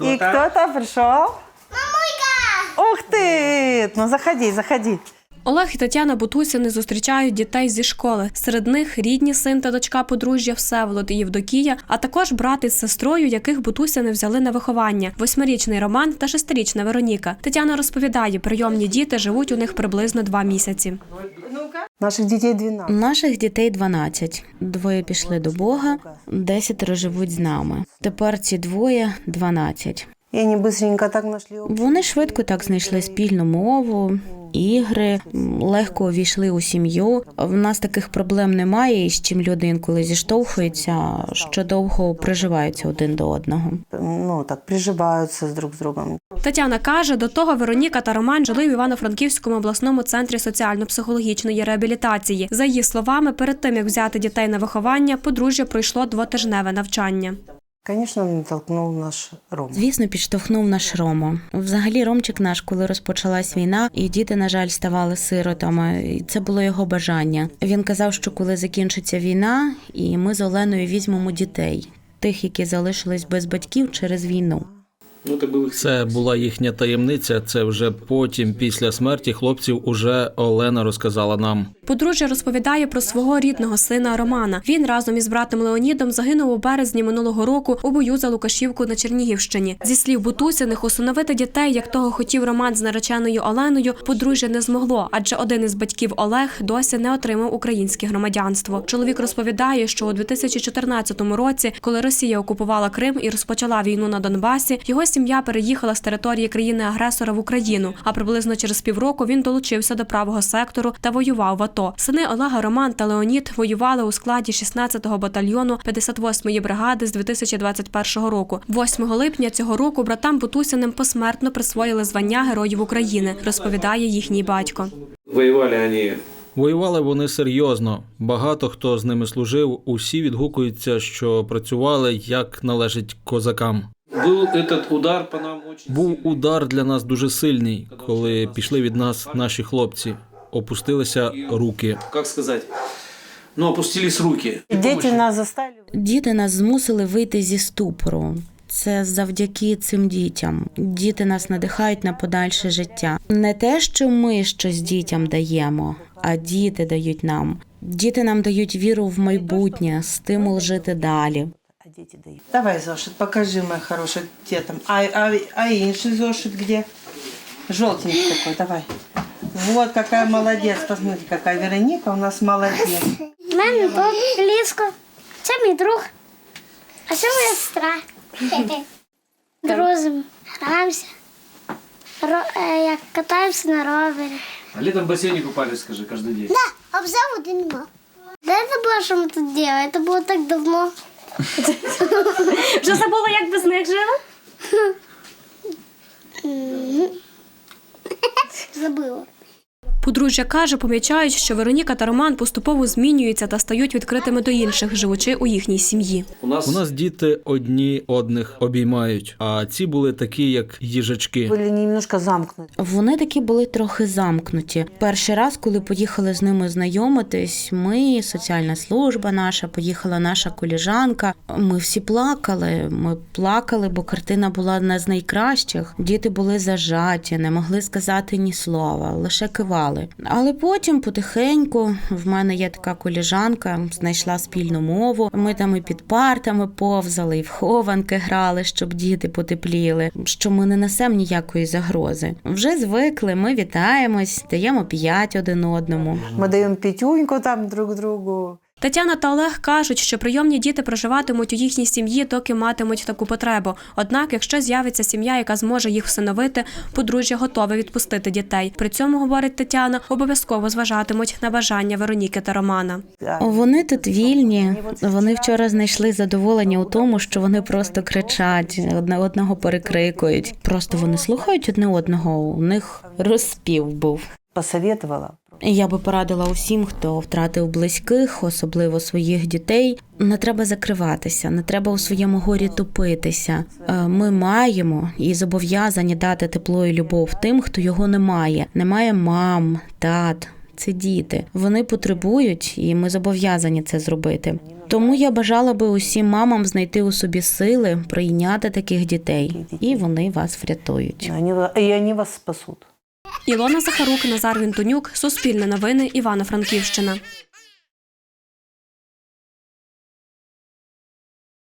И кто-то пришел. Ух ты! Ну заходи, заходи. Олег і Тетяна Бутусіни зустрічають дітей зі школи. Серед них рідні син та дочка подружжя Всеволод і Євдокія, а також брат із сестрою, яких Бутусіни взяли на виховання: восьмирічний Роман та шестирічна Вероніка. Тетяна розповідає, прийомні діти живуть у них приблизно два місяці. Наших дітей 12. Наших дітей 12. Двоє пішли до Бога, десятеро живуть з нами. Тепер ці двоє 12. И они так нашли. общий Вони швидко так знайшли спільну мову, ігри, легко увійшли у сім'ю. В нас таких проблем немає, і з чим люди інколи зіштовхуються, що довго приживаються один до одного. Ну, так, приживаются с друг с другом. Тетяна каже, до того Вероніка та Роман жили в Івано-Франківському обласному центрі соціально-психологічної реабілітації. За її словами, перед тим як взяти дітей на виховання, подружжя пройшло двотижневе навчання. Конечно, натолкнув наш Ром. Звісно, підштовхнув наш Рома. Взагалі, Ромчик наш, коли розпочалась війна, і діти, на жаль, ставали сиротами. І це було його бажання. Він казав, що коли закінчиться війна, і ми з Оленою візьмемо дітей, тих, які залишились без батьків через війну. Це була їхня таємниця. Це вже потім, після смерті хлопців, уже Олена розказала нам. Подружжя розповідає про свого рідного сина Романа. Він разом із братом Леонідом загинув у березні минулого року у бою за Лукашівку на Чернігівщині. Зі слів Бутусиних, усиновити дітей, як того хотів Роман з нареченою Оленою, подружжя не змогло, адже один із батьків Олег досі не отримав українське громадянство. Чоловік розповідає, що у 2014 році, коли Росія окупувала Крим і розпочала війну на Донбасі, його сім'я переїхала з території країни-агресора в Україну. А приблизно через півроку він долучився до правого сектору та воював в АТО. Сини Олега Роман та Леонід воювали у складі 16-го батальйону 58-ї бригади з 2021 року. 8 липня цього року братам Бутусіним посмертно присвоїли звання Героїв України, розповідає їхній батько. Воевали они Воювали вони серйозно. Багато хто з ними служив. Усі відгукуються, що працювали як належить козакам. Был удар по Був удар для нас дуже сильний, коли пішли від нас наші хлопці. Опустилися руки. как сказать, ну, опустились руки. Дети нас заставили. Діти нас змусили вийти зі ступору. Це завдяки цим дітям. Діти нас надихають на подальше життя. Не те, що ми щось дітям даємо, а діти дають нам. Діти нам дають віру в майбутнє, стимул жити далі. А дети дают. Давай, зошит, покажи, моя хорошая, где там. А, а, а инший зошит где? Желтенький такой, давай. Вот какая молодец. Посмотрите, какая Вероника у нас молодец. У мене тут ліско. Це мій друг. А це моя сестра. Друзимо, граємося. Ро- е, як катаємося на ровері. А летом в бассейне купались, скажи, каждый день. А взяв один нема. Де це було, що ми тут робили? Це було так давно. Вже забула, як без них жила? Подружжя каже, помічають, що Вероніка та Роман поступово змінюються та стають відкритими до інших, живучи у їхній сім'ї. У нас, У нас діти одні одних обіймають, а ці були такі, як їжачки. Были немножко замкнуты. Вони такі були трохи замкнуті. Перший раз, коли поїхали з ними знайомитись, ми, соціальна служба наша, поїхала наша коліжанка. Ми всі плакали. Ми плакали, бо картина була не з найкращих. Діти були зажаті, не могли сказати ні слова, лише кивали. Але потім, потихеньку, в мене є така коліжанка, знайшла спільну мову. Ми там і під партами повзали, і в хованки грали, щоб діти потепліли. Що ми не несемо ніякої загрози. Вже звикли, ми вітаємось, даємо п'ять один одному. Ми даємо пятюньку там друг другу. Тетяна та Олег кажуть, що прийомні діти проживатимуть у їхній сім'ї, доки матимуть таку потребу. Однак, якщо з'явиться сім'я, яка зможе їх всиновити, подружжя готове відпустити дітей. При цьому, говорить Тетяна, обов'язково зважатимуть на бажання Вероніки та Романа. Вони тут вільні. Вони вчора знайшли задоволення у тому, що вони просто кричать, одне одного перекрикують. Просто вони слухають одне одного. У них розспів був. Посоветовала. Я би порадила усім, хто втратив близьких, особливо своїх дітей. Не треба закриватися, не треба у своєму горі топитися. Е, Ми маємо і зобов'язані дати тепло і любов тим, хто його не має. Немає мам, тат. це діти. Вони потребують, і ми зобов'язані це зробити. Тому я бажала би усім мамам знайти у собі сили прийняти таких дітей, і вони вас врятують. Они, ва- и они вас спасут. Ілона Захарук, Назар Вінтонюк, Суспільне новини, Івано-Франківщина.